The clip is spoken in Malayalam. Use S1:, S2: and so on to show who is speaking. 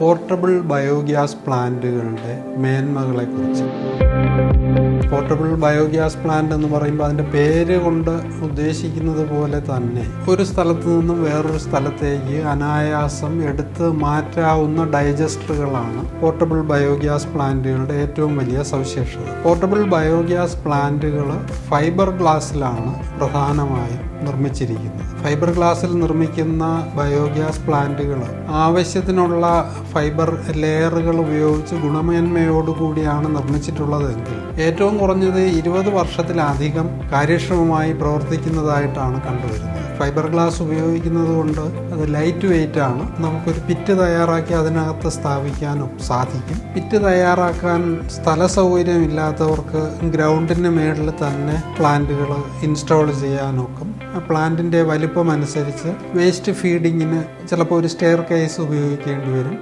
S1: പോർട്ടബിൾ ബയോഗ്യാസ് പ്ലാന്റുകളുടെ മേന്മകളെക്കുറിച്ച്. പോർട്ടബിൾ ബയോഗ്യാസ് പ്ലാന്റ് എന്ന് പറയുമ്പോൾ അതിന്റെ പേര് കൊണ്ട് ഉദ്ദേശിക്കുന്നത് പോലെ തന്നെ ഒരു സ്ഥലത്ത് നിന്നും വേറൊരു സ്ഥലത്തേക്ക് അനായാസം എടുത്ത് മാറ്റാവുന്ന ഡൈജസ്റ്ററുകളാണ് പോർട്ടബിൾ ബയോഗ്യാസ് പ്ലാന്റുകളുടെ ഏറ്റവും വലിയ സവിശേഷത. പോർട്ടബിൾ ബയോഗ്യാസ് പ്ലാന്റുകൾ ഫൈബർ ഗ്ലാസ്സിലാണ് പ്രധാനമായും നിർമ്മിച്ചിരിക്കുന്നത്. ഫൈബർ ഗ്ലാസ്സിൽ നിർമ്മിക്കുന്ന ബയോഗ്യാസ് പ്ലാന്റുകൾ ആവശ്യത്തിനുള്ള ഫൈബർ ലെയറുകൾ ഉപയോഗിച്ച് ഗുണമേന്മയോടുകൂടിയാണ് നിർമ്മിച്ചിട്ടുള്ളതെങ്കിൽ ഏറ്റവും കുറഞ്ഞത് ഇരുപത് വർഷത്തിലധികം കാര്യക്ഷമമായി പ്രവർത്തിക്കുന്നതായിട്ടാണ് കണ്ടുവരുന്നത്. ഫൈബർ ഗ്ലാസ് ഉപയോഗിക്കുന്നത് കൊണ്ട് അത് ലൈറ്റ് വെയിറ്റ് ആണ്. നമുക്കൊരു പിറ്റ് തയ്യാറാക്കി അതിനകത്ത് സ്ഥാപിക്കാനും സാധിക്കും. പിറ്റ് തയ്യാറാക്കാൻ സ്ഥല സൗകര്യം ഇല്ലാത്തവർക്ക് ഗ്രൗണ്ടിന് മേളിൽ തന്നെ പ്ലാന്റുകൾ ഇൻസ്റ്റാൾ ചെയ്യാനൊക്കും. പ്ലാന്റിന്റെ വലിപ്പം അനുസരിച്ച് വേസ്റ്റ് ഫീഡിങ്ങിന് ചിലപ്പോൾ ഒരു സ്റ്റെയർ കേസ് ഉപയോഗിക്കേണ്ടി വരും.